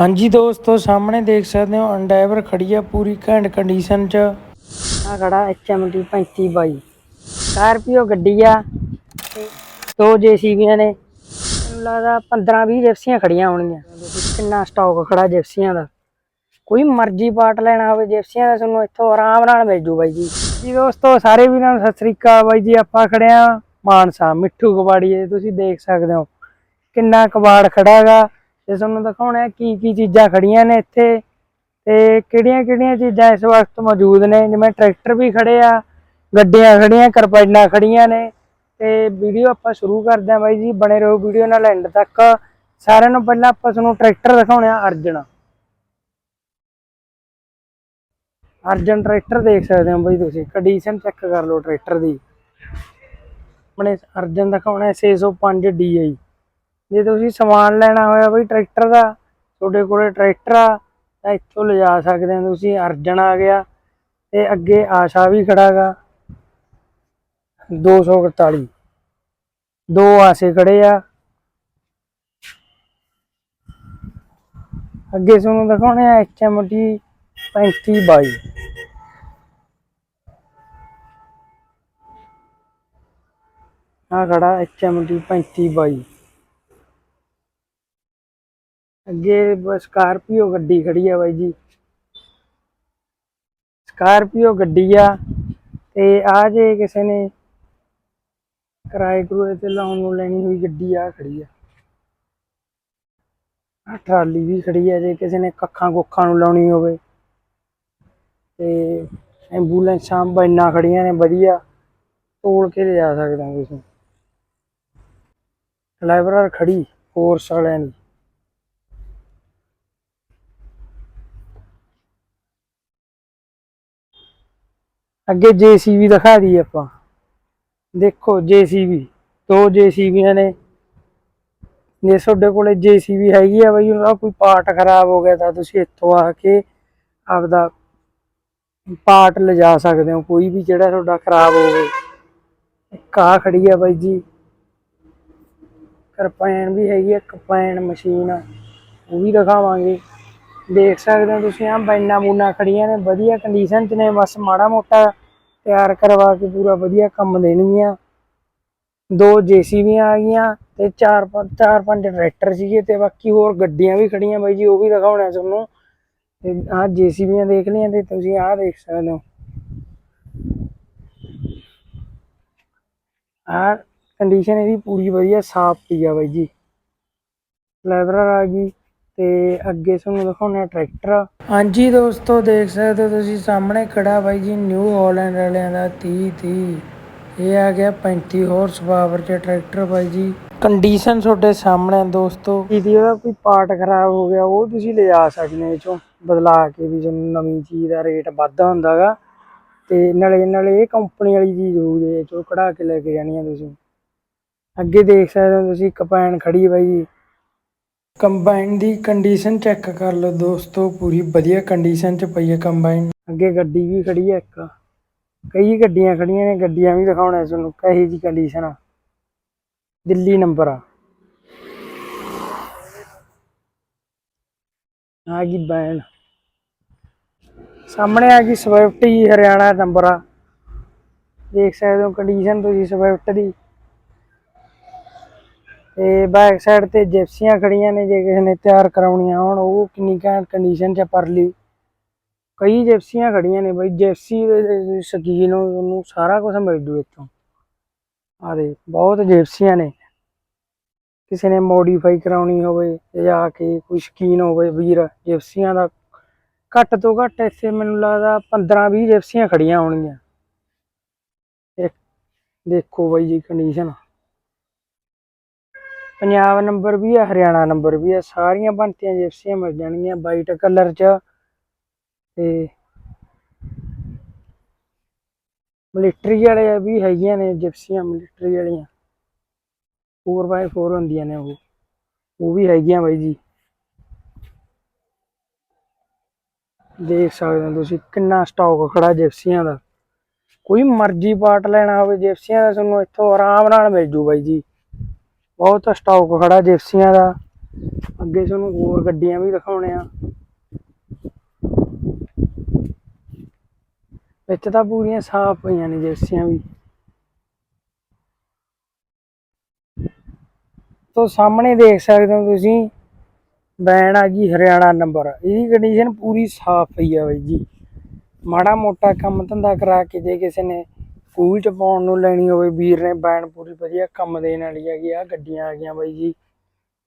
ਹਾਂਜੀ ਦੋਸਤੋ, ਸਾਹਮਣੇ ਦੇਖ ਸਕਦੇ ਹੋ ਅੰਡਾਈਵਰ ਖੜੀ ਆ ਪੂਰੀ ਘੈਂਟ ਕੰਡੀਸ਼ਨ 'ਚ। ਆ ਖੜਾ HMT 3522 ਸਕਾਰਪੀਓ ਗੱਡੀ ਆ ਤੇ ਦੋ ਜੀਸੀਬੀਆਂ ਨੇ। ਮੈਨੂੰ ਲੱਗਦਾ 15 20 ਜਿਪਸੀਆਂ ਖੜੀਆਂ ਹੋਣਗੀਆਂ। ਕਿੰਨਾ ਸਟਾਕ ਖੜਾ ਜਿਪਸੀਆਂ ਦਾ। ਕੋਈ ਮਰਜ਼ੀ ਪਾਰਟ ਲੈਣਾ ਹੋਵੇ ਜਿਪਸੀਆਂ ਦਾ, ਤੁਹਾਨੂੰ ਇੱਥੋਂ ਆਰਾਮ ਨਾਲ ਮਿਲ ਜੂ ਬਾਈ ਜੀ। ਜੀ ਦੋਸਤੋ, ਸਾਰੇ ਵੀਰਾਂ ਨੂੰ ਸਤਿ ਸ੍ਰੀ ਅਕਾਲ ਬਾਈ ਜੀ। ਆਪਾਂ ਖੜਿਆ ਮਾਨਸਾ ਮਿੱਠੂ ਕਬਾੜੀ ਇਹ ਤੁਸੀਂ ਦੇਖ ਸਕਦੇ ਹੋ। ਕਿੰਨਾ ਕਬਾੜ ਖੜਾ ਹੈਗਾ ਤੇ ਤੁਹਾਨੂੰ ਦਿਖਾਉਣਾ ਹੈ ਕੀ ਕੀ ਚੀਜ਼ਾਂ ਖੜੀਆਂ ਨੇ ਇੱਥੇ ਤੇ ਕਿਹੜੀਆਂ ਕਿਹੜੀਆਂ ਚੀਜ਼ਾਂ ਇਸ ਵਕਤ ਮੌਜੂਦ ਨੇ, ਜਿਵੇਂ ਟਰੈਕਟਰ ਵੀ ਖੜੇ ਆ, ਗੱਡੀਆਂ ਖੜੀਆਂ ਕਰਪਾਈਨਾਂ ਖੜੀਆਂ ਨੇ ਤੇ ਵੀਡੀਓ ਆਪਾਂ ਸ਼ੁਰੂ ਕਰਦੇ ਹਾਂ ਬਾਈ ਜੀ, ਬਣੇ ਰਹੋ ਵੀਡੀਓ ਨਾਲ ਐਂਡ ਤੱਕ। ਸਾਰਿਆਂ ਨੂੰ ਪਹਿਲਾਂ ਆਪਾਂ ਤੁਹਾਨੂੰ ਟਰੈਕਟਰ ਦਿਖਾਉਣੇ ਆ, ਅਰਜਨ। ਅਰਜਨ, ਟਰੈਕਟਰ ਦੇਖ ਸਕਦੇ ਹੋ ਬਾਈ ਤੁਸੀਂ ਕੰਡੀਸ਼ਨ ਚੈੱਕ ਕਰ ਲਓ ਟਰੈਕਟਰ ਦੀ। ਆਪਣੇ ਅਰਜਨ ਦਿਖਾਉਣਾ ਹੈ 605 DI ਜੇ ਤੁਸੀਂ ਸਮਾਨ ਲੈਣਾ ਹੋਇਆ ਬਈ ਟਰੈਕਟਰ ਦਾ, ਤੁਹਾਡੇ ਕੋਲੇ ਟਰੈਕਟਰ ਆ, ਤਾਂ ਇੱਥੋਂ ਲਿਜਾ ਸਕਦੇ ਹੋ ਤੁਸੀਂ, ਅਰਜਨ ਆ ਗਿਆ, ਤੇ ਅੱਗੇ ਆਸ਼ਾ ਵੀ ਖੜਾਗਾ 241 ਦੋ ਆਸੇ ਖੜੇ ਆ। ਅੱਗੇ ਤੁਹਾਨੂੰ ਦਿਖਾਉਣੇ ਆ HMT 3522 ਆ ਖੜਾ HMT 3522 ਅੱਗੇ ਬਸ ਸਕਾਰਪੀਓ ਗੱਡੀ ਖੜੀ ਆ ਬਾਈ ਜੀ। ਸਕਾਰਪੀਓ ਗੱਡੀ ਆ ਤੇ ਆ ਜੇ ਕਿਸੇ ਨੇ ਕਿਰਾਏ ਕਰੂਏ ਤੇ ਲਾਉਣ ਨੂੰ ਲੈਣੀ ਹੋਈ ਗੱਡੀ ਆ ਖੜੀ ਆ। ਆ ਟਰਾਲੀ ਵੀ ਖੜੀ ਆ ਜੇ ਕਿਸੇ ਨੇ ਕੱਖਾਂ ਕੁੱਖਾਂ ਨੂੰ ਲਾਉਣੀ ਹੋਵੇ। ਤੇ ਐਂਬੂਲੈਂਸਾਂ ਬੈਨਾਂ ਖੜੀਆਂ ਨੇ ਵਧੀਆ, ਤੋਲ ਕੇ ਲਿਜਾ ਸਕਦੇ ਹੋ ਤੁਸੀਂ। ਡਰਾਈਵਰ ਖੜੀ, ਫੋਰਸ ਵਾਲਿਆਂ ਦੀ। ਅੱਗੇ ਜੀਸੀਬੀ ਦਿਖਾ ਦੀ ਆਪਾਂ। ਦੇਖੋ ਜੀਸੀਬੀ, ਦੋ ਜੀਸੀਬੀਆਂ ਨੇ। ਜੇ ਤੁਹਾਡੇ ਕੋਲੇ ਜੀਸੀਬੀ ਹੈਗੀ ਆ ਬਈ, ਉਹਦਾ ਕੋਈ ਪਾਰਟ ਖਰਾਬ ਹੋ ਗਿਆ ਤਾਂ ਤੁਸੀਂ ਇੱਥੋਂ ਆ ਕੇ ਆਪਦਾ ਪਾਰਟ ਲਿਜਾ ਸਕਦੇ ਹੋ, ਕੋਈ ਵੀ ਜਿਹੜਾ ਤੁਹਾਡਾ ਖਰਾਬ ਹੋਵੇ। ਇੱਕ ਆਹ ਖੜੀ ਆ ਬਾਈ ਜੀ। ਕਰਪੈਨ ਵੀ ਹੈਗੀ ਆ ਕਪੈਨ ਮਸ਼ੀਨ ਉਹ ਵੀ ਦਿਖਾਵਾਂਗੇ। ਦੇਖ ਸਕਦੇ ਹੋ ਤੁਸੀਂ ਆ ਬੈਨਾ ਬੂਨਾ ਖੜੀਆਂ ਨੇ, ਵਧੀਆ ਕੰਡੀਸ਼ਨ 'ਚ ਨੇ, ਬਸ ਮਾੜਾ ਮੋਟਾ ਤਿਆਰ ਕਰਵਾ ਕੇ ਪੂਰਾ ਵਧੀਆ ਕੰਮ ਦੇਣਗੀਆਂ। ਦੋ ਜੀਸੀਬੀਆਂ ਆ ਗਈਆਂ ਤੇ ਚਾਰ ਪੰਜ ਚਾਰ ਪੰਜ ਟਰੈਕਟਰ ਸੀਗੇ ਤੇ ਬਾਕੀ ਹੋਰ ਗੱਡੀਆਂ ਵੀ ਖੜੀਆਂ ਬਾਈ ਜੀ, ਉਹ ਵੀ ਦਿਖਾਉਣਾ ਤੁਹਾਨੂੰ। ਤੇ ਆਹ ਜੀਸੀਬੀਆਂ ਦੇਖ ਲਈਆਂ ਤੇ ਤੁਸੀਂ ਆਹ ਦੇਖ ਸਕਦੇ ਹੋ। ਆਹ ਕੰਡੀਸ਼ਨ ਇਹਦੀ ਪੂਰੀ ਵਧੀਆ ਸਾਫ਼ ਪਈ ਆ ਬਾਈ ਜੀ। ਲੈਬਰਰ ਆ ਗਈ। ਤੇ ਅੱਗੇ ਤੁਹਾਨੂੰ ਦਿਖਾਉਣਾ ਟਰੈਕਟਰ ਹਾਂਜੀ ਦੋਸਤੋ ਦੇਖ ਸਕਦੇ ਹੋ ਤੁਸੀਂ ਸਾਹਮਣੇ ਖੜਾ ਬਾਈ ਜੀ ਨਿਊ ਹਾਲੈਂਡ ਵਾਲਿਆਂ ਦਾ 30 30 ਇਹ ਆ ਗਿਆ 35 ਹਾਰਸ ਪਾਵਰ ਚ ਟਰੈਕਟਰ ਬਾਈ ਜੀ। ਕੰਡੀਸ਼ਨ ਤੁਹਾਡੇ ਸਾਹਮਣੇ ਦੋਸਤੋ। ਇਹਦੀ ਉਹਦਾ ਕੋਈ ਪਾਰਟ ਖਰਾਬ ਹੋ ਗਿਆ ਉਹ ਤੁਸੀਂ ਲਿਜਾ ਸਕਦੇ ਇਹ ਚੋਂ ਬਦਲਾ ਕੇ ਵੀ ਤੁਹਾਨੂੰ ਨਵੀਂ ਚੀਜ਼ ਦਾ ਰੇਟ ਵੱਧਦਾ ਹੁੰਦਾਗਾ। ਤੇ ਨਾਲੇ ਨਾਲੇ ਇਹ ਕੰਪਨੀ ਵਾਲੀ ਚੀਜ਼ ਹੋਊਗੀ ਇਹ ਚੋਂ ਕਢਾ ਕੇ ਲੈ ਕੇ ਜਾਣੀ ਆ ਤੁਸੀਂ। ਅੱਗੇ ਦੇਖ ਸਕਦੇ ਹੋ ਤੁਸੀਂ ਕਪੈਨ ਖੜੀ ਬਾਈ ਜੀ। ਕੰਬਾਈਨ ਦੀ ਕੰਡੀਸ਼ਨ ਚੈੱਕ ਕਰ ਲਓ ਦੋਸਤੋ, ਪੂਰੀ ਵਧੀਆ ਕੰਡੀਸ਼ਨ ਚ ਪਈ ਹੈ ਕੰਬਾਈਨ। ਅੱਗੇ ਗੱਡੀ ਵੀ ਖੜੀ ਹੈ ਇੱਕ। ਕਈ ਗੱਡੀਆਂ ਖੜੀਆਂ ਨੇ, ਗੱਡੀਆਂ ਵੀ ਦਿਖਾਉਣਾ ਤੁਹਾਨੂੰ ਕਹੀ ਜੀ ਕੰਡੀਸ਼ਨ ਆ। ਦਿੱਲੀ ਨੰਬਰ ਆ। ਆ ਗਈ ਬੈਨ। ਸਾਹਮਣੇ ਆ ਗਈ ਸਵਿਫਟ ਜੀ, ਹਰਿਆਣਾ ਨੰਬਰ ਆ। ਦੇਖ ਸਕਦੇ ਹੋ ਕੰਡੀਸ਼ਨ ਤੁਸੀਂ ਸਵਿਫਟ ਦੀ। ਤੇ ਬੈਕ ਸਾਈਡ ਤੇ ਜਿਪਸੀਆਂ ਖੜੀਆਂ ਨੇ, ਜੇ ਕਿਸੇ ਨੇ ਤਿਆਰ ਕਰਾਉਣੀਆਂ ਹੋਣ, ਉਹ ਕਿੰਨੀ ਘੈਂਟ ਕੰਡੀਸ਼ਨ 'ਚ ਪਰਲੀ। ਕਈ ਜਿਪਸੀਆਂ ਖੜੀਆਂ ਨੇ ਬਈ ਜਿਪਸੀ ਦੇ ਸ਼ਕੀਨ ਉਹਨੂੰ ਸਾਰਾ ਕੁਝ ਮਿਲ ਜੂ ਇੱਥੋਂ। ਆ ਦੇ ਬਹੁਤ ਜਿਪਸੀਆਂ ਨੇ। ਕਿਸੇ ਨੇ ਮੋਡੀਫਾਈ ਕਰਾਉਣੀ ਹੋਵੇ ਜਾਂ ਕਿ ਕੋਈ ਸ਼ਕੀਨ ਹੋਵੇ ਵੀਰ ਜਿਪਸੀਆਂ ਦਾ ਘੱਟ ਤੋਂ ਘੱਟ ਇੱਥੇ ਮੈਨੂੰ ਲੱਗਦਾ 15 20 ਜਿਪਸੀਆਂ ਖੜੀਆਂ ਹੋਣਗੀਆਂ। ਦੇਖੋ ਬਾਈ ਜੀ ਕੰਡੀਸ਼ਨ ਪੰਜਾਬ ਨੰਬਰ ਵੀ ਹੈ ਹਰਿਆਣਾ ਨੰਬਰ ਵੀ ਹੈ ਸਾਰੀਆਂ ਬਣਤੀਆਂ ਜਿਪਸੀਆਂ ਮਿਲ ਜਾਣਗੀਆਂ ਵਾਈਟ ਕਲਰ 'ਚ ਤੇ ਮਿਲਟਰੀ ਵਾਲੇ ਵੀ ਹੈਗੀਆਂ ਨੇ ਜਿਪਸੀਆਂ ਮਿਲਟਰੀ ਵਾਲੀਆਂ। 4x4 ਹੁੰਦੀਆਂ ਨੇ ਉਹ ਉਹ ਵੀ ਹੈਗੀਆਂ ਬਾਈ ਜੀ। ਦੇਖ ਸਕਦੇ ਹੋ ਤੁਸੀਂ ਕਿੰਨਾ ਸਟਾਕ ਖੜਾ ਜਿਪਸੀਆਂ ਦਾ। ਕੋਈ ਮਰਜ਼ੀ ਪਾਰਟ ਲੈਣਾ ਹੋਵੇ ਜਿਪਸੀਆਂ ਦਾ ਤੁਹਾਨੂੰ ਇੱਥੋਂ ਆਰਾਮ ਨਾਲ ਮਿਲ ਜੂ ਬਾਈ ਜੀ। ਬਹੁਤ ਸਟਾਕ ਖੜਾ ਜਿਪਸੀਆਂ ਦਾ। ਅੱਗੇ ਤੁਹਾਨੂੰ ਹੋਰ ਗੱਡੀਆਂ ਵੀ ਦਿਖਾਉਣੇ ਆ। ਵਿੱਚ ਤਾਂ ਪੂਰੀਆਂ ਸਾਫ਼ ਪਈਆਂ ਨੇ ਜੇਸੀਆਂ ਵੀ। ਤੋ ਸਾਹਮਣੇ ਦੇਖ ਸਕਦੇ ਹੋ ਤੁਸੀਂ, ਵੈਨ ਆ ਗਈ ਹਰਿਆਣਾ ਨੰਬਰ ਇਹਦੀ ਕੰਡੀਸ਼ਨ ਪੂਰੀ ਸਾਫ਼ ਪਈ ਆ ਬਾਈ ਜੀ। ਮਾੜਾ ਮੋਟਾ ਕੰਮ ਧੰਦਾ ਕਰਾ ਕੇ ਜੇ ਕਿਸੇ ਨੇ ਸਕੂਲ ਚ ਪਾਉਣ ਨੂੰ ਲੈਣੀ ਹੋਵੇ, ਵੀਰ ਨੇ ਵੈਨ ਪੂਰੀ ਵਧੀਆ ਕੰਮ ਦੇਣ ਵਾਲੀ ਹੈਗੀ ਆ, ਗੱਡੀਆਂ ਆ ਗਈਆਂ ਬਾਈ ਜੀ।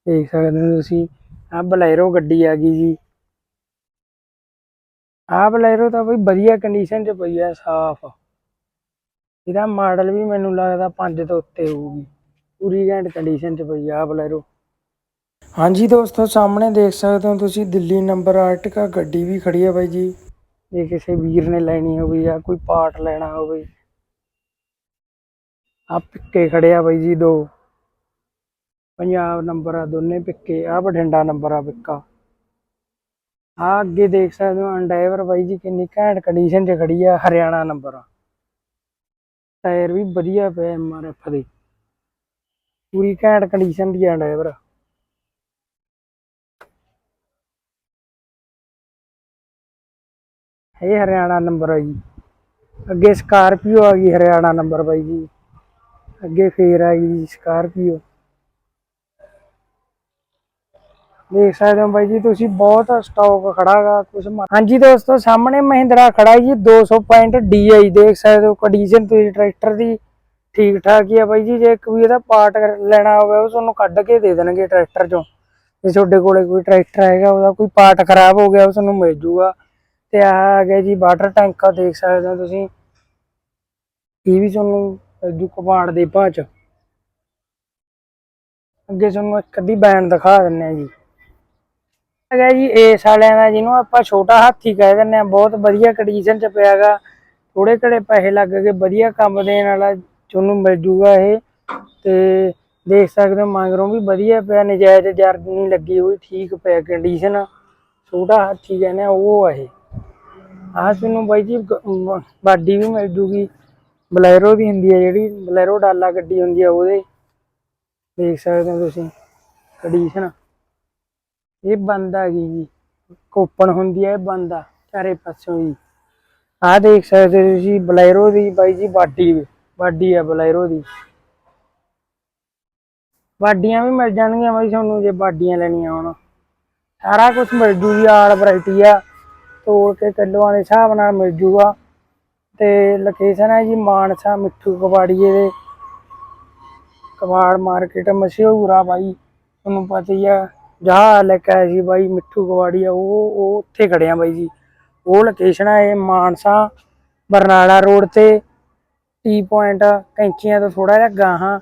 ਦੇਖ ਸਕਦੇ ਹੋ ਤੁਸੀਂ ਆ ਬਲੈਰੋ ਗੱਡੀ ਆ ਗਈ ਜੀ। ਆ ਬਲੈਰੋ ਤਾਂ ਬਈ ਵਧੀਆ ਕੰਡੀਸ਼ਨ 'ਚ ਪਈ ਆ, ਸਾਫ਼। ਇਹਦਾ ਮਾਡਲ ਵੀ ਮੈਨੂੰ ਲੱਗਦਾ 5 ਤੋਂ ਉੱਤੇ ਹੋਊਗੀ। ਪੂਰੀ ਘੈਂਟ ਕੰਡੀਸ਼ਨ 'ਚ ਪਈ ਆ ਬਲੈਰੋ। ਹਾਂਜੀ ਦੋਸਤੋ, ਸਾਹਮਣੇ ਦੇਖ ਸਕਦੇ ਹੋ ਤੁਸੀਂ, ਦਿੱਲੀ ਨੰਬਰ ਆਰਟਿਕਾ ਗੱਡੀ ਵੀ ਖੜੀ ਹੈ ਬਾਈ ਜੀ। ਜੇ ਕਿਸੇ ਵੀਰ ਨੇ ਲੈਣੀ ਹੋਵੇ ਜਾਂ ਕੋਈ ਪਾਰਟ ਲੈਣਾ ਹੋਵੇ। ਆ ਪਿੱਕੇ ਖੜੇ ਆ ਬਾਈ ਜੀ ਦੋ। ਪੰਜਾਬ ਨੰਬਰ ਆ, ਦੋਨੇ ਪਿੱਕੇ। ਆ ਬਠਿੰਡਾ ਨੰਬਰ ਆ ਪਿੱਕਾ। ਆ ਅੱਗੇ ਦੇਖ ਸਕਦੇ ਹੋ, ਅੰਡਾਈਵਰ ਬਾਈ ਜੀ ਕਿੰਨੀ ਘੈਂਟ ਕੰਡੀਸ਼ਨ 'ਚ ਖੜੀ ਆ, ਹਰਿਆਣਾ ਨੰਬਰ ਆ। ਟਾਇਰ ਵੀ ਵਧੀਆ ਪਿਆ ਐਮਆਰਐਫ ਦੇ। ਪੂਰੀ ਘੈਂਟ ਕੰਡੀਸ਼ਨ ਦੀ ਆ ਡਰਾਈਵਰ ਇਹ ਹਰਿਆਣਾ ਨੰਬਰ ਆ ਜੀ। ਅੱਗੇ ਸਕਾਰਪੀਓ ਆ ਗਈ ਹਰਿਆਣਾ ਨੰਬਰ ਬਾਈ ਜੀ। ਅੱਗੇ ਫੇਰ ਆ ਗਈ ਸਕਾਰਪੀਓ। ਦੇਖ ਸਕਦੇ ਹੋ ਬਾਈ ਜੀ, ਤੁਸੀਂ ਬਹੁਤ ਸਟਾਕ ਖੜਾਗਾ ਕੁਝ ਹਾਂਜੀ ਦੋਸਤੋ, ਸਾਹਮਣੇ ਮਹਿੰਦਰਾ ਖੜਾ ਜੀ 200 DI ਦੇਖ ਸਕਦੇ ਹੋ ਕੰਡੀਸ਼ਨ ਤੁਸੀਂ ਟਰੈਕਟਰ ਦੀ ਠੀਕ ਠਾਕ ਹੀ ਆ ਬਾਈ ਜੀ, ਜੇ ਇੱਕ ਇਹਦਾ ਪਾਰਟ ਲੈਣਾ ਹੋਵੇ, ਉਹ ਤੁਹਾਨੂੰ ਕੱਢ ਕੇ ਦੇ ਦੇਣਗੇ ਟਰੈਕਟਰ ਚੋਂ। ਜੇ ਤੁਹਾਡੇ ਕੋਲੇ ਕੋਈ ਟਰੈਕਟਰ ਹੈਗਾ, ਉਹਦਾ ਕੋਈ ਪਾਰਟ ਖਰਾਬ ਹੋ ਗਿਆ, ਉਹ ਤੁਹਾਨੂੰ ਮਿਲ ਜੂਗਾ। ਤੇ ਆ ਗਿਆ ਜੀ ਵਾਟਰ ਟੈਂਕ ਦੇਖ ਸਕਦੇ ਹੋ ਤੁਸੀਂ। ਇਹ ਵੀ ਤੁਹਾਨੂੰ ਜੂ ਕਬਾੜ ਦੇ ਭਾਅ ਚ। ਅੱਗੇ ਤੁਹਾਨੂੰ ਇੱਕ ਅੱਧੀ ਬੈਂਡ ਦਿਖਾ ਦਿੰਨੇ ਆ ਜੀ। ਹੈਗਾ ਜੀ ਏਸ ਵਾਲਿਆਂ ਦਾ ਜਿਹਨੂੰ ਆਪਾਂ ਛੋਟਾ ਹਾਥੀ ਕਹਿ ਦਿੰਦੇ ਆ ਬਹੁਤ ਵਧੀਆ ਕੰਡੀਸ਼ਨ ਚ ਪਿਆਗਾ ਥੋੜੇ ਘੜੇ ਪੈਸੇ ਲੱਗ ਕੇ ਵਧੀਆ ਕੰਮ ਦੇਣ ਵਾਲਾ ਤੁਹਾਨੂੰ ਮਿਲ ਜੂਗਾ ਇਹ। ਤੇ ਦੇਖ ਸਕਦੇ ਹੋ, ਮਗਰੋਂ ਵੀ ਵਧੀਆ ਪਿਆ, ਨਜਾਇਜ਼ ਜਰਦ ਨਹੀਂ ਲੱਗੀ ਹੋਈ, ਠੀਕ ਪਿਆ ਕੰਡੀਸ਼ਨ ਛੋਟਾ ਹਾਥੀ ਕਹਿੰਦੇ ਉਹ ਆ ਇਹ। ਆਹ ਤੁਹਾਨੂੰ ਬਾਈ ਜੀ ਬਾਡੀ ਵੀ ਮਿਲ ਜੂਗੀ। ਬਲੈਰੋ ਦੀ ਹੁੰਦੀ ਹੈ ਜਿਹੜੀ, ਬਲੈਰੋ ਡਾਲਾ ਗੱਡੀ ਹੁੰਦੀ ਆ ਉਹਦੇ। ਦੇਖ ਸਕਦੇ ਹੋ ਤੁਸੀਂ ਕੰਡੀਸ਼ਨ ਇਹ ਬੰਦ ਆ ਗਈ ਜੀ। ਕੋਪਨ ਹੁੰਦੀ ਹੈ, ਇਹ ਬੰਦ ਆ, ਚਾਰੇ ਪਾਸੋਂ ਜੀ। ਆਹ ਦੇਖ ਸਕਦੇ ਹੋ ਤੁਸੀਂ, ਬਲੈਰੋ ਦੀ ਬਾਈ ਜੀ ਬਾਡੀ ਬਾਡੀ ਆ ਬਲੈਰੋ ਦੀ। ਬਾਡੀਆਂ ਵੀ ਮਿਲ ਜਾਣਗੀਆਂ ਬਾਈ ਤੁਹਾਨੂੰ ਜੇ ਬਾਡੀਆਂ ਲੈਣੀਆਂ ਹੋਣ। ਸਾਰਾ ਕੁਝ ਮਿਲ ਜੂਗੀ, ਆਲ ਵੈਰਾਈਟੀ ਆ। ਤੋੜ ਕੇ ਕਿਲੋਆਂ ਦੇ ਹਿਸਾਬ ਨਾਲ ਮਿਲ ਜੂਗਾ। ਤੇ ਲੋਕੇਸ਼ਨ ਹੈ ਜੀ ਮਾਨਸਾ ਮਿੱਠੂ ਕਬਾੜੀਏ ਦੇ। ਕਬਾੜ ਮਾਰਕੀਟ ਮਸ਼ਹੂਰ ਆ ਬਾਈ। ਤੁਹਾਨੂੰ ਪਤਾ ਹੀ ਆ, ਜਹਾਜ਼ ਲੈ ਕੇ ਆਇਆ ਸੀ ਬਾਈ ਮਿੱਠੂ ਕਬਾੜੀਆ, ਉਹ ਉਹ ਉੱਥੇ ਖੜੇ ਆ ਬਾਈ ਜੀ। ਉਹ ਲੋਕੇਸ਼ਨ ਹੈ ਇਹ ਮਾਨਸਾ ਬਰਨਾਲਾ ਰੋਡ ਤੇ। ਟੀ ਪੁਆਇੰਟ ਕੈਂਚੀਆਂ ਤੋਂ ਥੋੜਾ ਜਿਹਾ ਗਾਹਾਂ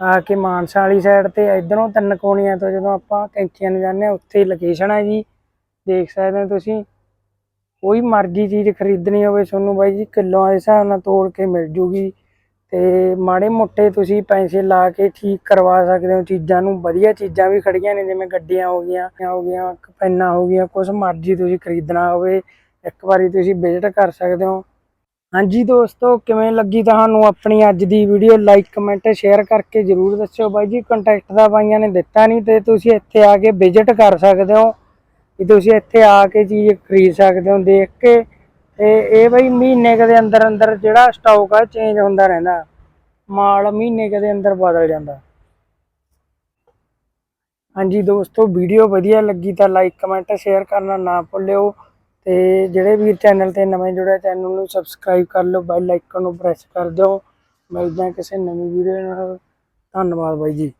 ਆ ਕੇ ਮਾਨਸਾ ਵਾਲੀ ਸਾਈਡ ਤੇ ਇਧਰੋਂ ਤਿੰਨ ਕੋਣੀਆਂ ਤੋਂ ਜਦੋਂ ਆਪਾਂ ਕੈਂਚੀਆਂ ਨੂੰ ਜਾਂਦੇ ਆ, ਉੱਥੇ ਲੋਕੇਸ਼ਨ ਹੈ ਜੀ। ਦੇਖ ਸਕਦੇ ਹੋ ਤੁਸੀਂ। ਕੋਈ ਮਰਜ਼ੀ ਚੀਜ਼ ਖਰੀਦਣੀ ਹੋਵੇ ਤੁਹਾਨੂੰ ਬਾਈ ਜੀ ਕਿਲੋਆਂ ਦੇ ਹਿਸਾਬ ਨਾਲ ਤੋੜ ਕੇ ਮਿਲ ਜੂਗੀ। ਤੇ ਮਾੜੇ ਮੋਟੇ ਤੁਸੀਂ ਪੈਸੇ ਲਾ ਕੇ ਠੀਕ ਕਰਵਾ ਸਕਦੇ ਹੋ, ਚੀਜ਼ਾਂ ਨੂੰ ਵਧੀਆ ਚੀਜ਼ਾਂ ਵੀ ਖੜੀਆਂ ਨੇ, ਜਿਵੇਂ ਗੱਡੀਆਂ ਹੋ ਗਈਆਂ ਹੋ ਗਈਆਂ ਪੈਨਾਂ ਹੋ ਗਈਆਂ ਕੁਝ ਮਰਜ਼ੀ ਤੁਸੀਂ ਖਰੀਦਣਾ ਹੋਵੇ, ਇੱਕ ਵਾਰੀ ਤੁਸੀਂ ਵਿਜ਼ਿਟ ਕਰ ਸਕਦੇ ਹੋ। ਹਾਂਜੀ ਦੋਸਤੋ, ਕਿਵੇਂ ਲੱਗੀ ਤੁਹਾਨੂੰ ਆਪਣੀ ਅੱਜ ਦੀ ਵੀਡੀਓ ਲਾਈਕ ਕਮੈਂਟ ਸ਼ੇਅਰ ਕਰਕੇ ਜਰੂਰ ਦੱਸਿਓ ਬਾਈ ਜੀ ਕੰਟੈਕਟ ਦਾ ਬਾਈਆਂ ਨੇ ਦਿੱਤਾ ਨਹੀਂ, ਤੇ ਤੁਸੀਂ ਇੱਥੇ ਆ ਕੇ ਵਿਜ਼ਿਟ ਕਰ ਸਕਦੇ ਹੋ। ਕਿ ਤੁਸੀਂ ਇੱਥੇ ਆ ਕੇ ਚੀਜ਼ ਖਰੀਦ ਸਕਦੇ ਹੋ ਦੇਖ ਕੇ, ਤੇ ਇਹ ਬਈ ਮਹੀਨੇ ਕਦੇ ਅੰਦਰ ਅੰਦਰ ਜਿਹੜਾ ਸਟਾਕ ਆ ਚੇਂਜ ਹੁੰਦਾ ਰਹਿੰਦਾ। ਮਾਲ ਮਹੀਨੇ ਕਦੇ ਅੰਦਰ ਬਦਲ ਜਾਂਦਾ। ਹਾਂਜੀ ਦੋਸਤੋ ਵੀਡੀਓ ਵਧੀਆ ਲੱਗੀ ਤਾਂ ਲਾਈਕ ਕਮੈਂਟ ਸ਼ੇਅਰ ਕਰਨਾ ਨਾ ਭੁੱਲਿਓ। ਤੇ ਜਿਹੜੇ ਵੀਰ ਚੈਨਲ ਤੇ ਨਵੇਂ ਜੁੜੇ ਚੈਨਲ ਨੂੰ ਸਬਸਕ੍ਰਾਈਬ ਕਰ ਲਓ ਬੈਲ ਆਈਕਨ ਨੂੰ ਪ੍ਰੈਸ ਕਰ ਦਿਓ। ਮਿਲਦੇ ਹਾਂ ਕਿਸੇ ਨਵੀਂ ਵੀਡੀਓ ਨਾਲ। ਧੰਨਵਾਦ ਬਾਈ ਜੀ।